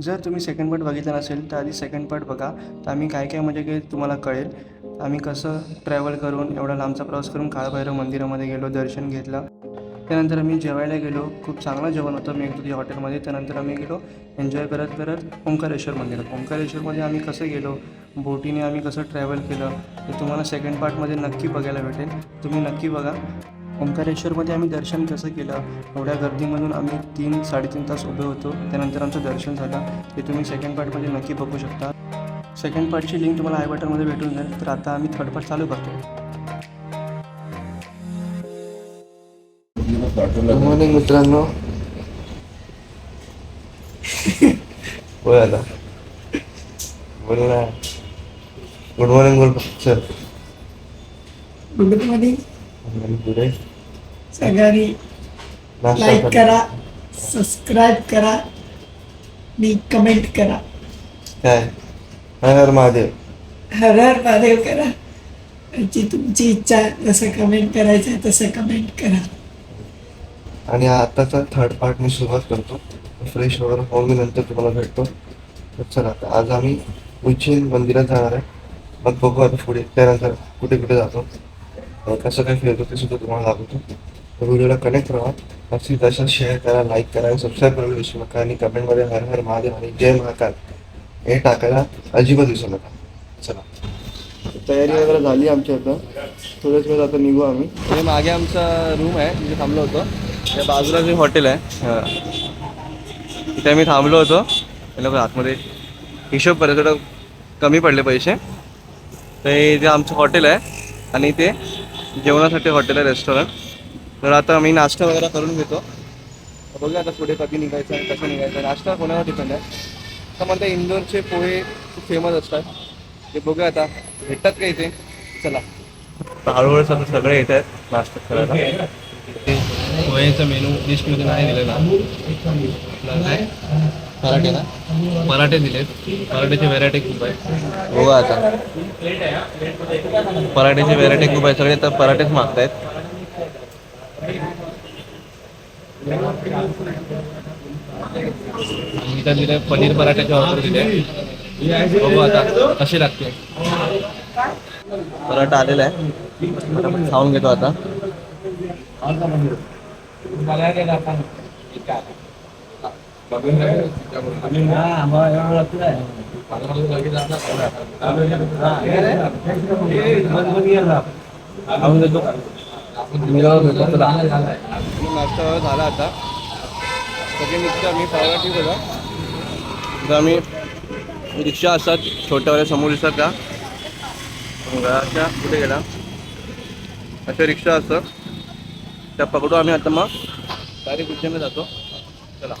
जर तुम्ही second part बघितला नसेल तर आधी सेकंड पार्ट बघा. तर आम्ही काय काय म्हणजे की तुम्हाला कळेल. आम्ही कसं ट्रॅव्हल करून एवढा लांबचा प्रवास करून काळभैरव मंदिरामध्ये गेलो दर्शन घेतलं. त्यानंतर आम्ही जेवायला गेलो. खूप चांगलं जेवण होतं. मी तुझ्या हॉटेलमध्ये. त्यानंतर आम्ही गेलो. एन्जॉय करत करत ओंकारेश्वर मंदिरात. ओंकारेश्वरमध्ये आम्ही कसं गेलो? बोटीने आम्ही कसं ट्रॅव्हल केलं? हे तुम्हाला सेकंड पार्टमध्ये नक्की बघायला भेटेल. तुम्ही नक्की बघा. ओंकारेश्वरमध्ये आम्ही दर्शन कसं केलं? एवढ्या गर्दीमधून आम्ही तीन साडेतीन तास उभे होतो. त्यानंतर आमचं दर्शन झालं. ते तुम्ही सेकंड पार्टमध्ये नक्की बघू शकता. सेकंड पार्टची लिंक तुम्हाला आय बटनमध्ये भेटून जाईल. तर आता आम्ही थर्ड पार्ट चालू करतो. गुड मॉर्निंग मित्रांनो. बोल. आता बोल ना. गुड मॉर्निंग बोल सर गुड मॉर्निंग सगळ्यांनी लाईक कर. करा सबस्क्राईब करा आणि कमेंट करा. काय? हर हर महादेव. हर हर महादेव करा. जी तुमची इच्छा जसं कमेंट करायचं आहे तसं कमेंट करा. आणि आताचा थर्ड पार्ट मी सुरुवात करतो. फ्रेश वगैरे होऊन मी नंतर तुम्हाला भेटतो. तर चला आता आज आम्ही उज्जैन मंदिरात जाणार आहे. मग बघू आता पुढे त्यानंतर कुठे कुठे जातो. कसं काय फिरतो ते सुद्धा तुम्हाला दाखवतो तर व्हिडिओला कनेक्ट राहा. जास्तीत जास्त शेअर करा लाईक करा आणि सबस्क्राईब करायला विसरू नका आणि कमेंटमध्ये हर हर महादेव आणि जय महाकाल हे टाकायला अजिबात विसरू नका. चला. तयारी वगैरे झाली आमची आता. थोड्याच वेळ आता निघू आम्ही. हे मागे आमचा रूम आहे जिथे थांबलो होतो. त्या बाजूला जे हॉटेल आहे हां. तिथे आम्ही थांबलो होतो. हे लोक आतमध्ये हिशोब करायचं थोडं कमी पडले पैसे. तर हे जे आमचं हॉटेल आहे आणि ते जेवणासाठी हॉटेल आहे रेस्टॉरंट तर आता मी नाश्ता वगैरे करून घेतो. बघूया आता पुढे कधी निघायचं आहे कसं निघायचं. नाश्ता कोणावर डिपेंड आहे? तर म्हणता इंदोरचे पोहे खूप फेमस असतात. ते बघूया आता. भेटतात का इथे? चला. हळूहळू आता सगळे येत आहेत नाश्ता करायला. पोहेचं मेनू लिस्टमध्ये नाही दिलेला. पराठे ना पराठे दिलेत. पराठ्याची व्हेरायटी खूप आहे. बघा आता. पराठ्याची व्हेरायटी खूप आहे सगळे तर पराठेच मागतायत. मी तर दिले पनीर पराठ्याची ऑर्डर दिले बघू आता कशी लागते. पराठा आलेला आहे. खाऊन घेतो आता. नाश्ता झाला आता सगळे निघतो आम्ही पराठी बघा तर आम्ही रिक्षा असतात छोट्यावाल्या समोर दिसतात का घराच्या कुठे गेला अशा रिक्षा असतात त्या पकडू आम्ही आता मग डायरेक्ट उज्जैनला जातो चला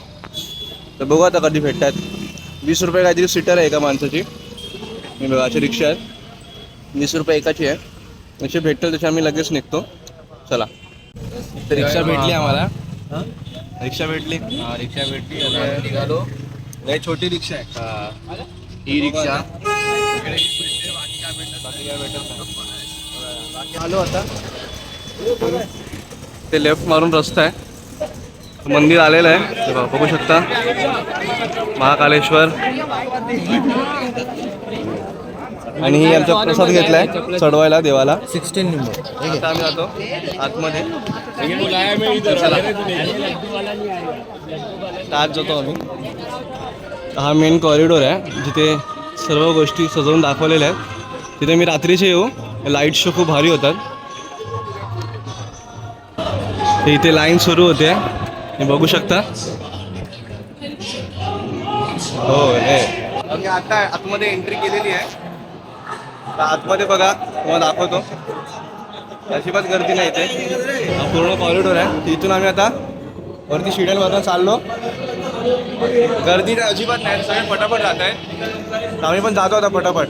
तर बघू आता कधी भेटतात. वीस रुपये काहीतरी सीटर आहे एका माणसाची. मी बघा अशी रिक्षा आहेत. वीस रुपये एकाची आहे. जसे भेटतील तसे आम्ही लगेच निघतो. चला. तर रिक्षा भेटली आम्हाला. रिक्षा भेटली. रिक्षा भेटली. निघालो. लय छोटी रिक्षा आहे. ही. रिक्षा. नाही. आलो आता. ते लेफ्ट मारून रस्ता आहे. मंदिर आलेलं आहे. ते बघा, शकता. महाकालेश्वर. आणि ही आमचा प्रसाद घेतलाय चढवायला देवाला. सिक्स्टीन नंबर आम्ही जातो आतमध्ये. आत जातो आम्ही. हा मेन कॉरिडोर आहे. जिथे सर्व गोष्टी सजवून दाखवलेल्या आहेत. तिथे मी रात्रीचे येऊ. लाइट शो खूप भारी होतात. इथे लाईन सुरू होते. बघू शकता. हो हे. आम्ही आता आतमध्ये एंट्री केलेली आहे. आतमध्ये बघा तुम्हाला दाखवतो. अजिबात गर्दी नाही इथे. हा पूर्ण कॉरिडोर आहे. तिथून आम्ही आता वरती शिड्यांवरनं चाललो. गर्दी तर अजिबात नाही. सगळे पटापट जात आहे. आम्ही पण जातो आता पटापट.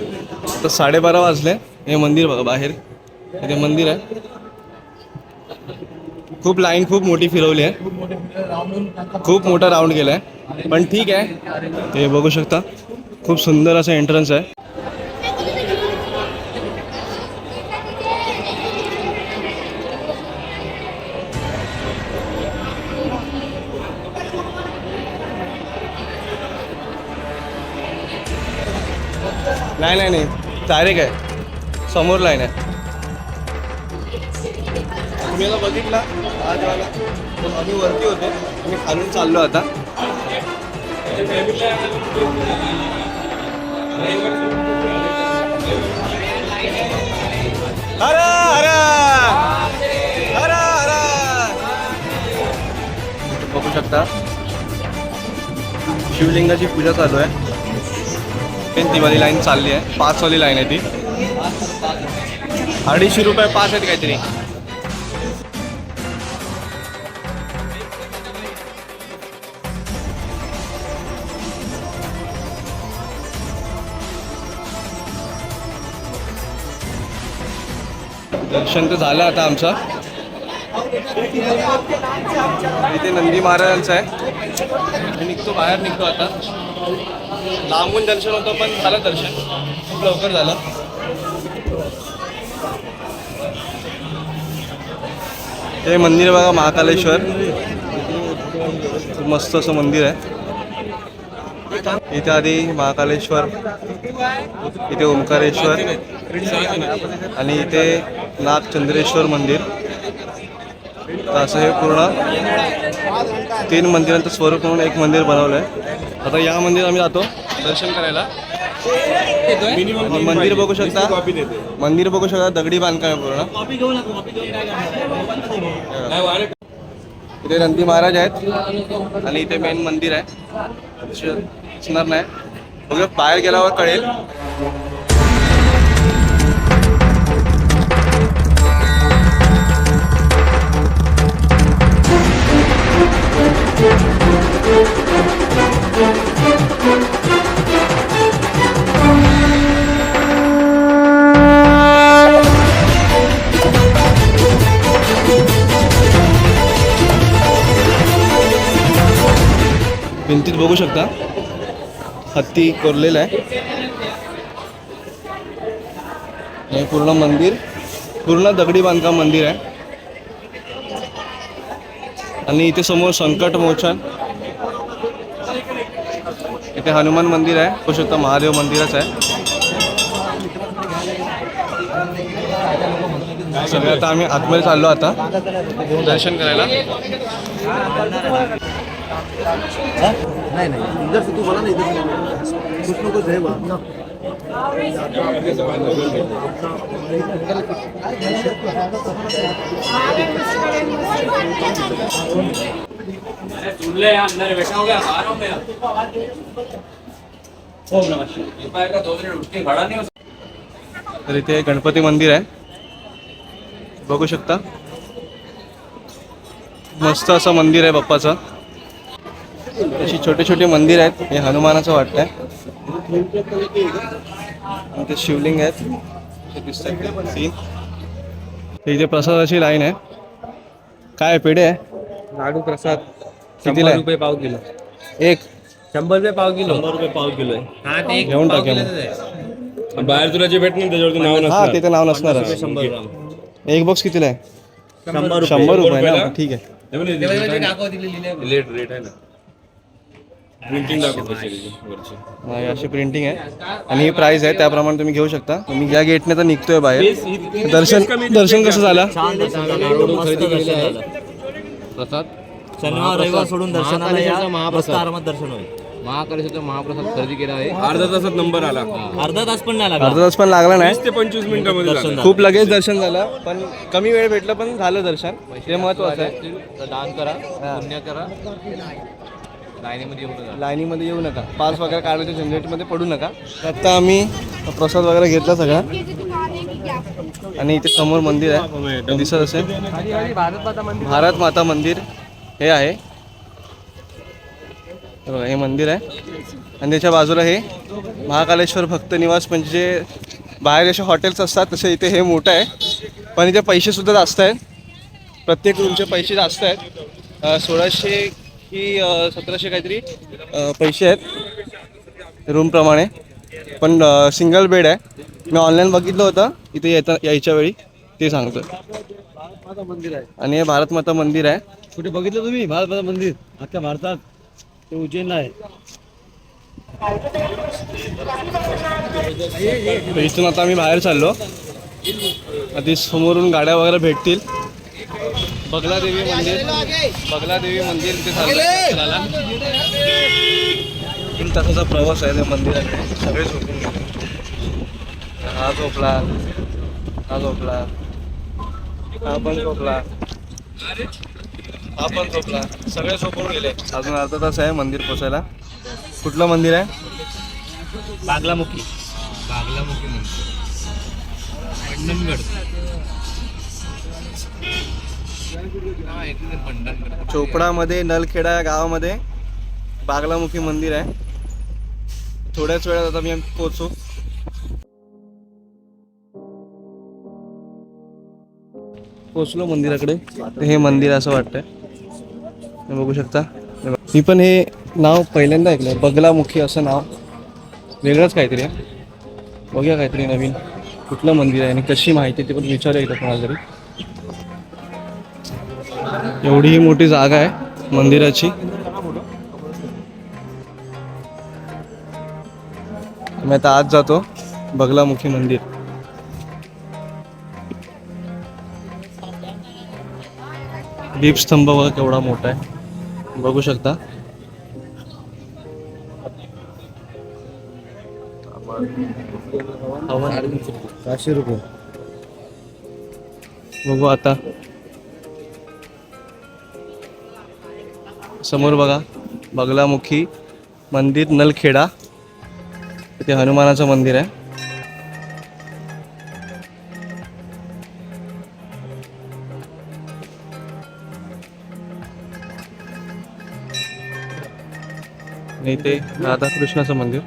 तर साडेबारा वाजले. हे मंदिर बघा बाहेर. इथे मंदिर आहे. खूप लाईन खूप मोठी फिरवली आहे. खूप मोठा राऊंड गेला आहे पण ठीक आहे. ते बघू शकता. खूप सुंदर असं एंट्रन्स आहे. नाही नाही नाही. डायरेक्ट आहे. समोर लाईन आहे. तुम्ही आता बघितला आज वाला तर आम्ही वरती होतो. आम्ही खालून चाललो आता. अरे अरे अरे अरे बघू शकता. शिवलिंगाची पूजा चालू आहे. पण लाईन चालली आहे. पाचवाली लाईन आहे ती. अडीचशे रुपये पाच आहेत काहीतरी. दर्शन तर झालं आता आमचं. इथे नंदी महाराजांचं आहे. निघतो बाहेर निघतो आता. लांबून दर्शन होतं पण झालं दर्शन. खूप लवकर झालं. हे मंदिर बघा महाकालेश्वर. खूप मस्त असं मंदिर आहे. इथे आधी महाकालेश्वर इथे ओंकारेश्वर आणि इथे नागचंद्रेश्वर मंदिर. असं हे पूर्ण तीन मंदिरांचं स्वरूप म्हणून एक मंदिर बनवलं आहे आता या मंदिर आम्ही जातो दर्शन करायला. मंदिर बघू शकता मंदिर बघू शकता दगडी बांधकाम आहे पूर्ण. इथे नंदी महाराज आहेत आणि इथे मेन मंदिर आहे. दिस- दिसणार नाही. बघूया बाहेर गेल्यावर कळेल. भिंतीत बघू शकता. हत्ती कोरलेला आहे. हे पूर्ण मंदिर पूर्ण दगडी बांधकाम मंदिर आहे. आणि इथे समोर संकट मोचन. इथे हनुमान मंदिर आहे. पुरुषोत्तम महादेव मंदिरच आहे. सगळे आता आम्ही आतमध्ये चाललो आता. दर्शन करायला. नाही नाही. इधर से तू बोला ना इधर से कुछ ना कुछ है वहाँ. झूले अंदर बैठा हो गया आ रहा हूँ मैं ओम नमः शिवाय। ये पाएगा दो मिनट उठ के खड़ा नहीं हो तर इथे गणपती मंदिर आहे. बघू शकता. मस्त असं मंदिर आहे बाप्पाचं. अशी छोटे छोटे मंदिर आहेत. हे हनुमानाचं वाटतंय. आणि ते शिवलिंग आहेत. ते दिसतात सीन इथे प्रसादाची लाईन आहे. काय आहे, पेढे आहे? लाडू प्रसाद. कितीला? रुपये पाव किलो. एक. शंभर रुपये पाव किलो. शंभर रुपये पाव किलो आहे. हा ते एक घेऊन टाकूया मग. बाहेर तुला जे भेटणार त्याच्यावरती नाव हा तिथे नाव ग्राम एक बॉक्स कितीला आहे? शंभर शंभर रुपये. ना? ठीक आहे. रेट रेट आहे ना? प्रिंटिंग दाखवतो वरची. नाही, अशी प्रिंटिंग आहे. आणि ही प्राइस आहे त्याप्रमाणे तुम्ही घेऊ शकता. तुम्ही या गेटने तर निघतोय बाहेर. दर्शन दर्शन कसं झालं? प्रसाद? शनिवार रविवार सोडून दर्शनाला या. आरामात दर्शन होईल. महाकालेश्वरचा महाप्रसाद खरेदी केला आहे. अर्धा तासात नंबर आला. अर्धा तास पण नाही लागला. अर्धा तास पण लागला नाही. ते पंचवीस मिनिटामध्ये. खूप लगेच दर्शन झालं पण कमी वेळ भेटलं पण झालं दर्शन. ते महत्वाचं आहे. दान करा पुण्य करा. लाईनीमध्ये येऊ नका. लाईनीमध्ये येऊ नका. पास वगैरे काढायच्या झंझटमध्ये पडू नका. आता आम्ही प्रसाद वगैरे घेतला सगळा. आणि इथे समोर मंदिर आहे. दिसत असेल. भारत माता मंदिर हे आहे. हे बघा, हे मंदिर आहे. आणि त्याच्या बाजूला हे महाकालेश्वर भक्त निवास म्हणजे जे बाहेर असे हॉटेल्स असतात तसे इथे हे मोठं आहे. पण इथे पैसेसुद्धा जास्त आहेत. प्रत्येक रूमचे पैसे जास्त आहेत. सोळाशे की अं, सतराशे काहीतरी पैसे आहेत रूमप्रमाणे पण सिंगल बेड आहे. मी ऑनलाईन बघितलं होतं इथे येता यायच्या वेळी ते सांगतो आणि हे भारत माता मंदिर आहे. कुठे बघितलं तुम्ही? भारत माता मंदिर. अख्ख्या भारतात. ते उज्जैनला आहे. इथून आता आम्ही बाहेर चाललो. आधी समोरून गाड्या वगैरे भेटतील. बगला देवी मंदिर. बगला देवी मंदिर चाललं तीन तासाचा प्रवास आहे त्या मंदिराकडे सगळे झोपून गेले हा झोपला. हा झोपला. हा पण झोपला. हा पण झोपला. सगळे झोपून गेले. अजून अर्धा तास आहे मंदिर पोचायला. कुठलं मंदिर आहे? बागलामुखी. बागलामुखी मंडनगड चोपडामध्ये नलखेडा या गावामध्ये बागलामुखी मंदिर आहे. थोड्याच वेळात आता मी पोचू पोचलो मंदिराकडे. हे मंदिर असं वाटतंय. बघू शकता. मी पण हे नाव पहिल्यांदा ऐकलं बगलामुखी असं नाव. वेगळंच काहीतरी आहे. बघूया काहीतरी नवीन कुठलं मंदिर आहे आणि कशी माहिती ते पण विचारूया एकदा कोणाला तरी. एवढी ही मोठी जागा आहे मंदिराची. मी आता आज जातो बगलामुखी मंदिर. दीपस्तंभ बघा केवढा मोठा आहे. बघू शकता. पाचशे रुपये. बघू आता. समोर बघा बगलामुखी मंदिर नलखेडा. इथे हनुमानाचं मंदिर आहे. आणि इथे राधाकृष्णाचं मंदिर.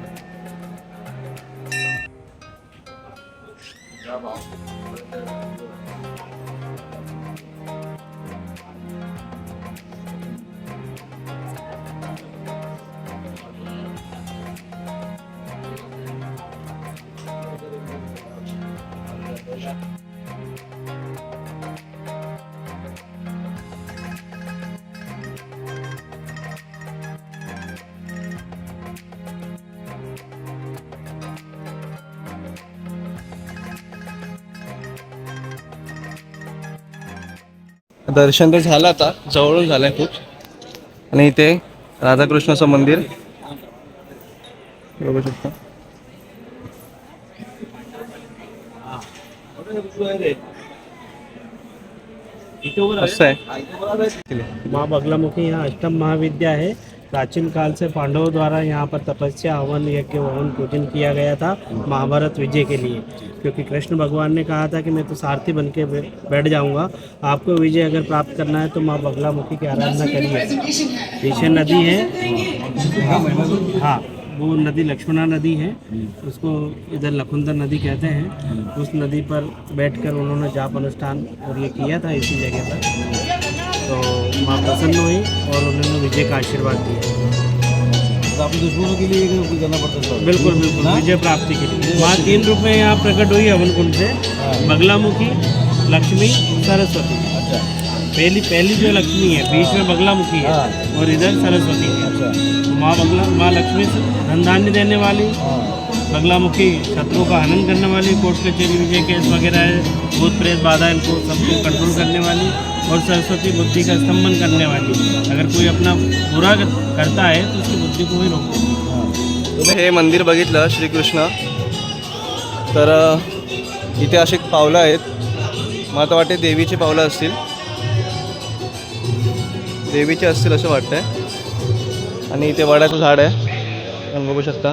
दर्शन तर झालं आता जवळून झालंय खूप. आणि इथे राधाकृष्णाचं मंदिर. बघू शकता. असं आहे. माँ बगलामुखी अष्टम महाविद्या आहे प्राचीन काल से पांडवों द्वारा यहाँ पर तपस्या, हवन, यज्ञ हवन पूजन किया गया था महाभारत विजय के लिए। क्योंकि कृष्ण भगवान ने कहा था कि मैं तो सारथी बन के बैठ जाऊँगा। आपको विजय अगर प्राप्त करना है तो माँ बगलामुखी की आराधना करिए। पीछे नदी है हाँ वो नदी लक्ष्मणा नदी है, उसको इधर लखुंदर नदी कहते हैं। उस नदी पर बैठकर उन्होंने जाप अनुष्ठान और ये किया था इसी जगह पर। प्रसन्न हुई और उन्होंने विजय का आशीर्वाद दिया। अपने दुश्मनों के लिए करना पड़ता है बिल्कुल बिल्कुल विजय प्राप्ति के लिए। माँ तीन रूप में यहाँ प्रकट हुई हवन कुंड से बगलामुखी लक्ष्मी सरस्वती। अच्छा। पहली पहली जो लक्ष्मी है बीच में बगलामुखी है और इधर सरस्वती है। अच्छा। तो माँ बगला माँ लक्ष्मी से धन धान्य देने वाली हाँ। बगलामुखी शत्रुओं का हनन करने वाली कोर्ट कचहरी विजय केस वगैरह है भूत प्रेत बाधा इनको सबको कंट्रोल करने वाली। और सरस्वती बुद्धि का स्तंभन करने वाली। अगर कोई अपना बुरा करता है तो उसकी बुद्धि को ही रोक हे। मंदिर बघितलं श्रीकृष्ण। तर इथे अशी पावलं आहेत. मला तर वाटते देवीची पावलं असतील. देवीची असतील असं वाटतंय. आणि इथे वडाचं झाड आहे. आपण बघू शकता.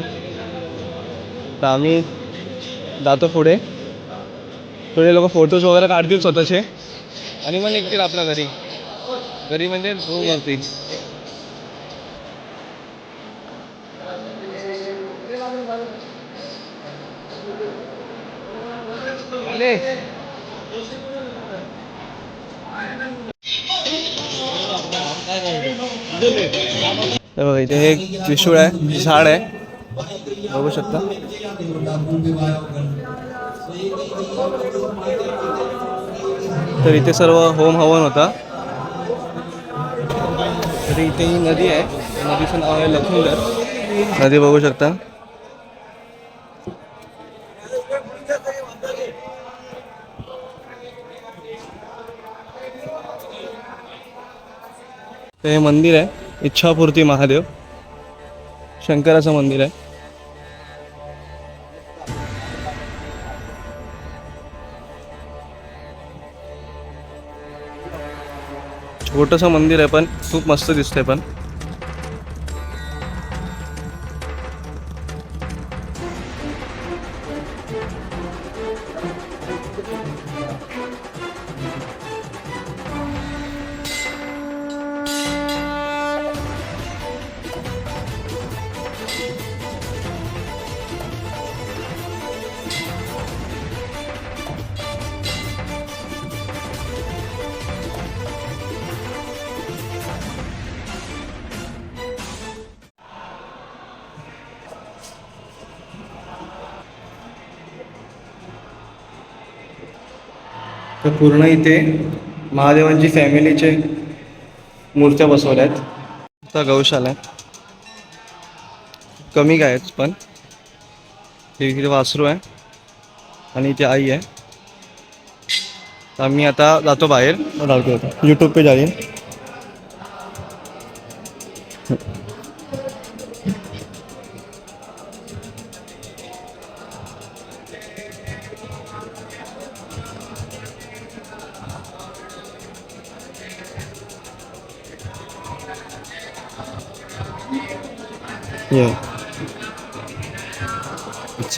तर आम्ही जातो पुढे. थोडे लोक फोटोज वगैरे काढतील स्वतःचे. आणि मग निघतील आपल्या घरी. घरी म्हणजे रूमवरती आले इथे हे एक त्रिशूळ आहे म्हणजे झाड आहे. बघू शकता. तर इथे सर्व होम हवन होता. तर इथे ही नदी आहे. नदीचं नाव आहे लखुंदर नदी बघू शकता. ते मंदिर आहे. इच्छापूर्ती महादेव. शंकराचं मंदिर आहे. छोटंसं मंदिर आहे पण खूप मस्त दिसतंय पण. तर पूर्ण इथे महादेवांची फॅमिलीचे मूर्त्या बसवल्या आहेत. आता गौशाला आहे कमी काय आहेत पण. हे वासरू आहे आणि इथे आई आहे. तर आम्ही आता जातो बाहेर. डालतो यूट्यूब पे जाईल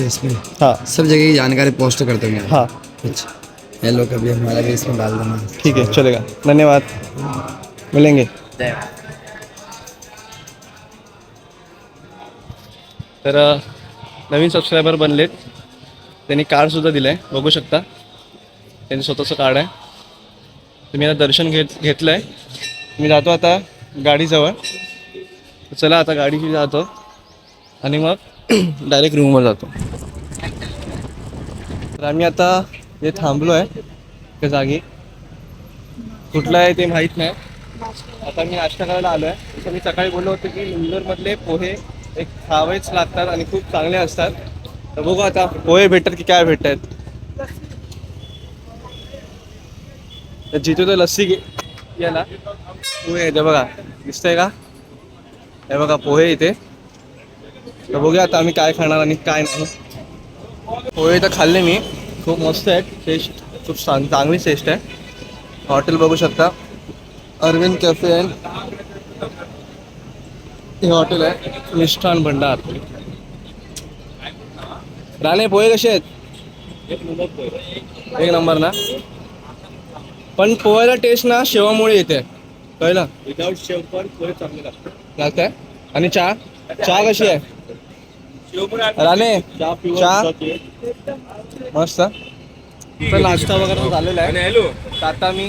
अच्छा इसमें। हाँ। सब जगह की जानकारी पोस्ट करते होंगे। हाँ। अच्छा। हेलो कभी हमारा भी इसमें डाल देना। ठीक है चलेगा। धन्यवाद। मिलेंगे। तर नवीन सबस्क्रायबर बनलेत. त्यांनी कार्डसुद्धा दिलं आहे बघू शकता. त्यांनी स्वतःचं कार्ड आहे. तर मी आता दर्शन घेत घेतलं आहे मी जातो आता गाडीजवळ. चला आता गाडीशी जातो. आणि मग डायरेक्ट रूमवर जातो. तर आम्ही आता जे थांबलो आहे त्या जागी. कुठलं आहे ते माहीत नाही. आता मी नाश्ता करायला आलो आहे. मी सकाळी बोललो होतो की इंदोरमधले पोहे एक खावेच लागतात आणि खूप चांगले असतात. तर बघू आता पोहे भेटतात की काय भेटतात. तर जिथे तो लस्सी घे याला. पोहे येते बघा. दिसतंय का? हे बघा पोहे इथे. तर बघूया आता आम्ही काय खाणार आणि काय नाही. पोहे तर खाल्ले मी. खूप मस्त आहेत टेस्ट खूप चांग चांगली टेस्ट आहे. हॉटेल बघू शकता. अरविंद कॅफे अँड हे हॉटेल आहे. मिष्ठान भंडार. राणे पोहे कसे आहेत? एक नंबर ना? पण पोह्याला टेस्ट ना शेवामुळे येते. कळलं? विदाऊट शेव पण पोहे चांगले लागतात. आणि चहा? चहा कशी आहे? राणे चहा मस्त. तर नाश्ता वगैरे झालेला आहे. हॅलो. तर आता मी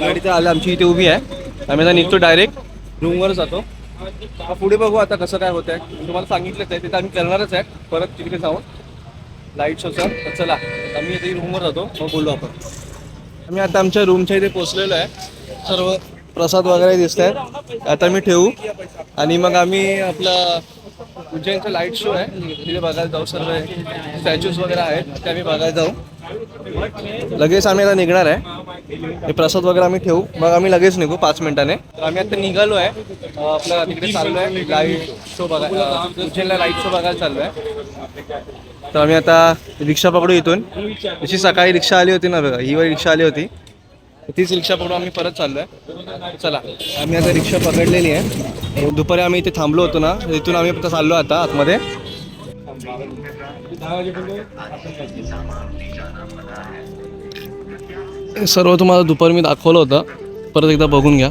गाडी तर आली. आमची इथे उभी आहे. आम्ही आता निघतो डायरेक्ट रूमवर जातो. पुढे बघू आता कसं काय होत आहे तुम्हाला सांगितलंच आहे तिथे आम्ही करणारच आहे. परत तिकडे जाऊन लाइट शोचा तर चला आता मी इथे रूमवर जातो. मग बोलू आपण. आम्ही आता आमच्या रूमच्या इथे पोचलेलो आहे. सर्व प्रसाद वगैरे दिसत आहेत आता मी ठेवू. आणि मग आम्ही आपला उज्जैनचा लाइट शो आहे. तिथे बघायला जाऊ सर्व. स्टॅच्यूज वगैरे आहेत. ते आम्ही बघायला जाऊ. लगेच आम्ही आता निघणार आहे. हे प्रसाद वगैरे आम्ही ठेवू. मग आम्ही लगेच निघू पाच मिनिटाने. आम्ही आता निघालो आहे. आपला आपलं तिकडे चाललो आहे. लाइट शो बघायला उज्जैनला लाइट शो बघायला चाललो आहे. तर आम्ही आता रिक्षा पकडू इथून. जशी सकाळी रिक्षा आली होती ना बघा. ही वाली रिक्षा आली होती. तीच रिक्षा पकडून आम्ही परत चाललोय. चला. आम्ही आता रिक्षा पकडलेली आहे. दुपारी आम्ही इथे थांबलो होतो ना तिथून आम्ही आता चाललो आता आतमध्ये. सर्व तुम्हाला दुपारी मी दाखवलं होतं. परत एकदा बघून घ्या.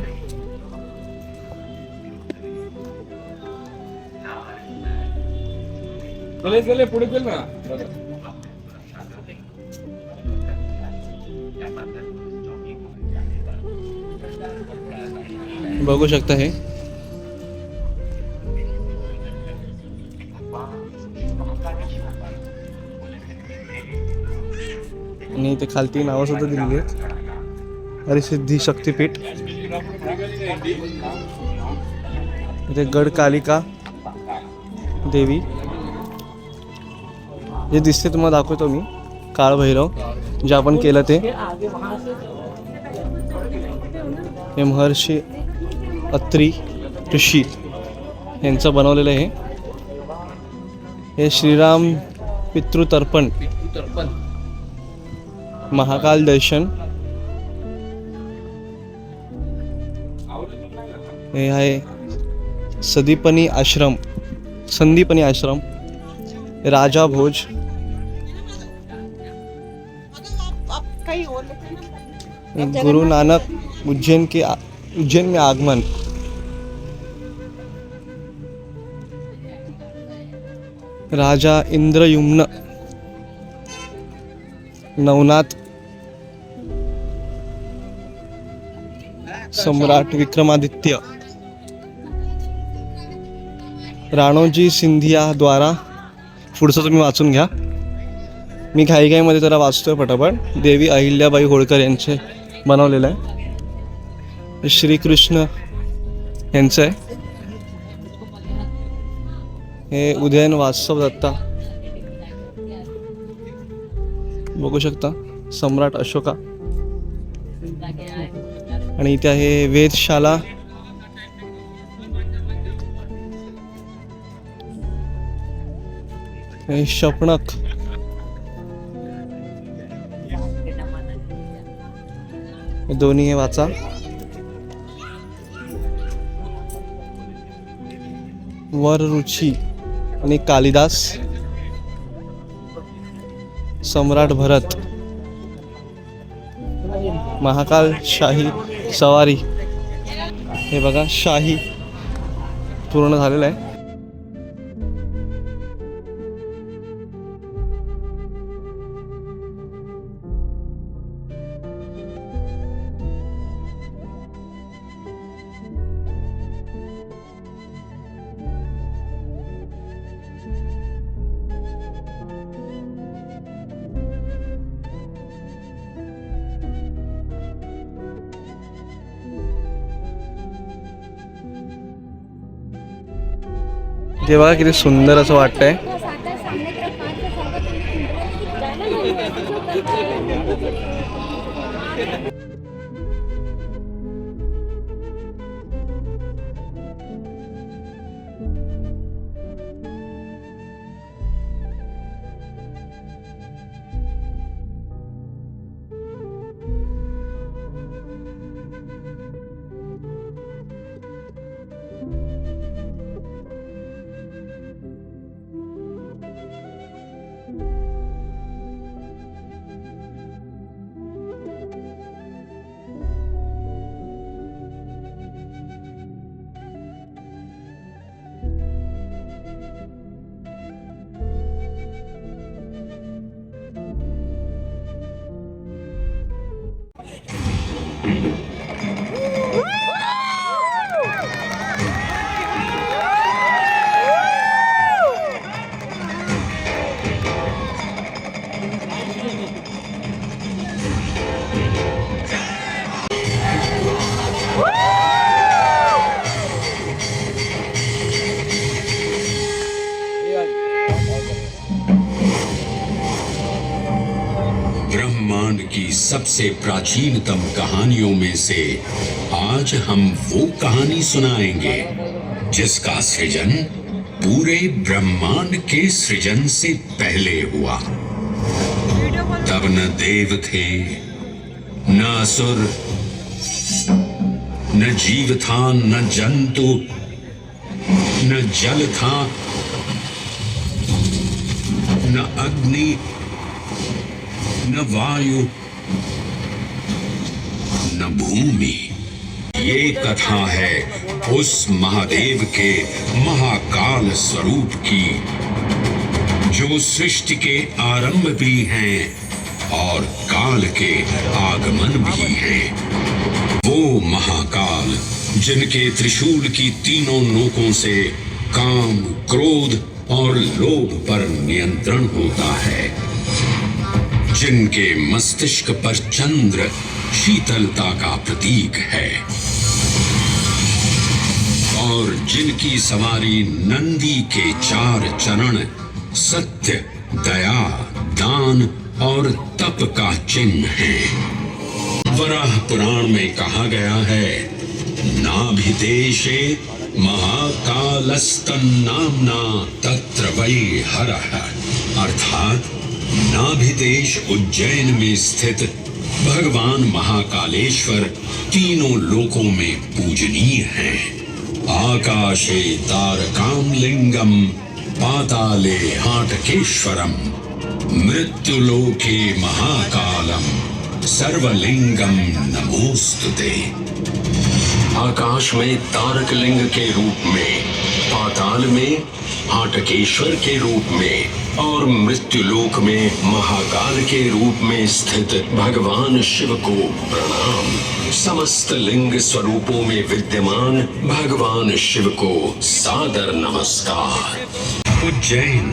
पुढे ना. बघू शकता हे. आणि इथे खालती नावं सुद्धा दिलेली आहेत. हरिसिद्धी शक्तीपीठ. इथे गड कालिका देवी. जे दिसते तुम्हाला दाखवतो मी काळ भैरव जे आपण केलं ते. हे महर्षी अत्री ऋषी यांचं बनवलेलं आहे. हे श्रीराम पितृतर्पण. महाकाल दर्शन. हे आहे सदीपनी आश्रम संदीपनी आश्रम राजा भोज गुरु नानक उज्जैन के उज्जैन में आगमन। राजा इंद्रयुम्न नवनाथ सम्राट विक्रमादित्य राणोजी सिंधिया द्वारा पुढचं तुम्ही वाचून घ्या। मी घाईघाईमध्ये जरा वाचतोय पटापट। देवी अहिल्याबाई होळकर यांचे बनवलेलं आहे। श्रीकृष्ण यांचं आहे. हे उदयन वास्तव दत्ता. बघू शकता सम्राट अशोका. आणि इथे आहे वेधशाला. शपणक. दोन्ही हे वाचा. वररुची आणि कालिदास सम्राट भरत महाकाल शाही सवारी. हे बघा शाही पूर्ण झालेलं आहे. ते बघा किती सुंदर असं वाटतंय. सबसे प्राचीनतम कहानियों में से आज हम वो कहानी सुनाएँगे, जिसका सृजन पूरे ब्रह्मांड के सृजन से पहले हुआ। तब न देव थे, न असुर, न जीव था, न जंतु, न जल था, न अग्नि, न वायु भूमि ये कथा है उस महादेव के महाकाल स्वरूप की, जो सृष्टि के आरंभ भी हैं और काल के आगमन भी हैं। वो महाकाल, जिनके त्रिशूल की तीनों नोकों से काम, क्रोध और लोभ पर नियंत्रण होता है, जिनके मस्तिष्क पर चंद्र शीतलता का प्रतीक है। और जिनकी सवारी नंदी के चार चरण, सत्य, दया, दान और तप का चिन्ह है। वराह पुराण में कहा गया है, नाभिदेशे महाकालस्तन्नाम्ना तत्र वै हरः। अर्थात, नाभिदेश उज्जैन में स्थित भगवान महाकालेश्वर तीनों लोकों में पूजनीय हैं। आकाशे तारकाम लिंगम पाताले हाटकेश्वरम, मृत्युलोके महाकालम, सर्वलिंगम नमोस्तुते। आकाश में तारक लिंग के रूप में, पाताल में, हाटकेश्वर के रूप में और मृत्यु लोक में महाकाल के रूप में स्थित भगवान शिव को प्रणाम। समस्त लिंग स्वरूपों में विद्यमान भगवान शिव को सादर नमस्कार। उज्जैन,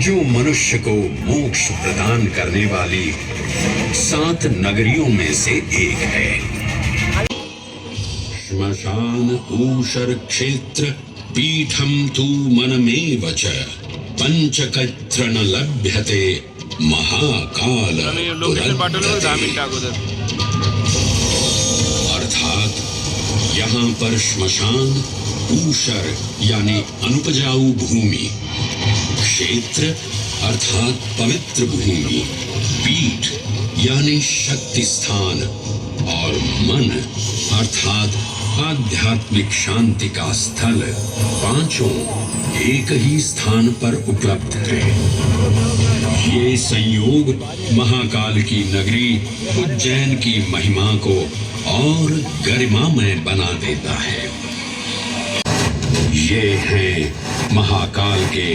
जो मनुष्य को मोक्ष प्रदान करने वाली सात नगरियों में से एक है। श्मशान ऊषर क्षेत्र पीठम तू मनमेव च। पंचकत्र न लभ्यते महाकाल अर्थात यहाँ पर श्मशान ऊषर यानी अनुपजाऊ भूमि क्षेत्र अर्थात पवित्र भूमि पीठ यानी शक्ति स्थान और मन अर्थात आध्यात्मिक शांति का स्थल पाँचों एक ही स्थान पर उपलब्ध है ये संयोग महाकाल की नगरी उज्जैन की महिमा को और गरिमामय बना देता है। ये है महाकाल के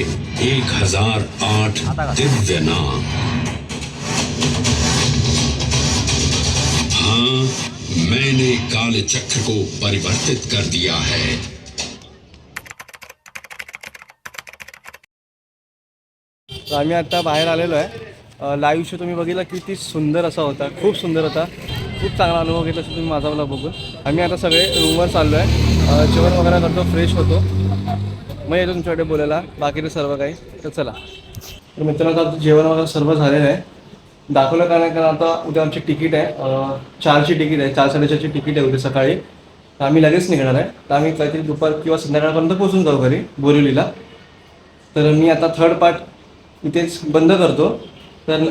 एक हज़ार आठ दिव्य नाम। हाँ मैंने काल चक्र को परिवर्तित कर दिया है। तर आम्ही आता बाहेर आलेलो आहे. लाईव्ह शो तुम्ही बघितला किती सुंदर असा होता. खूप सुंदर होता. खूप चांगला अनुभव घेतला तुम्ही माझा मला बघून. आम्ही आता सगळे रूमवर चाललो आहे. जेवण वगैरे करतो फ्रेश होतो. मग येतो तुमच्याकडे बोलायला. बाकीचं सर्व काही. तर चला. तर मित्रांनो आता जेवण वगैरे सर्व झालेलं आहे. दाखवलं का कारण आता उद्या आमची तिकीट आहे. चारची तिकीट आहे. चार साडेचारची तिकीट आहे उद्या सकाळी. तर आम्ही लगेच निघणार आहे. तर आम्ही काहीतरी दुपार किंवा संध्याकाळपर्यंत पोहोचून जाऊ घरी बोरिवलीला. तर मी आता थर्ड पार्ट इथेच बंद करतो. तर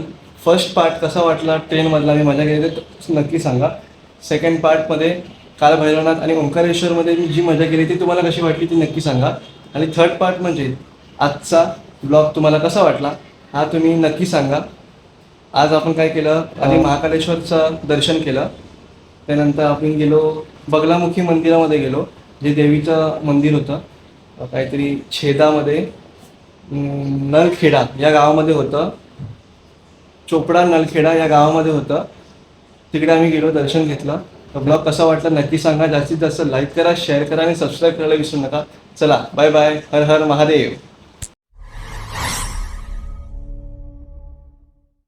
फर्स्ट पार्ट कसा वाटला ट्रेनमधला मी मजा केली ते नक्की सांगा. सेकंड पार्टमध्ये काल भैरवनाथ आणि ओंकारेश्वरमध्ये मी जी मजा केली ती तुम्हाला कशी वाटली ती नक्की सांगा. आणि थर्ड पार्ट म्हणजे आजचा ब्लॉग तुम्हाला कसा वाटला हा तुम्ही नक्की सांगा. आज आपण काय केलं? आणि महाकालेश्वरचं दर्शन केलं. त्यानंतर आपण गेलो बगलामुखी मंदिरामध्ये गेलो जे देवीचं मंदिर होतं. काहीतरी छेदामध्ये नलखेडा या गावामध्ये होतं. चोपडा नलखेडा या गावामध्ये होतं. तिकडे आम्ही गेलो दर्शन घेतलं. तर ब्लॉग कसा वाटला नक्की सांगा. जास्तीत जास्त लाईक करा शेअर करा आणि सबस्क्राईब करायला विसरू नका. चला बाय बाय हर हर महादेव.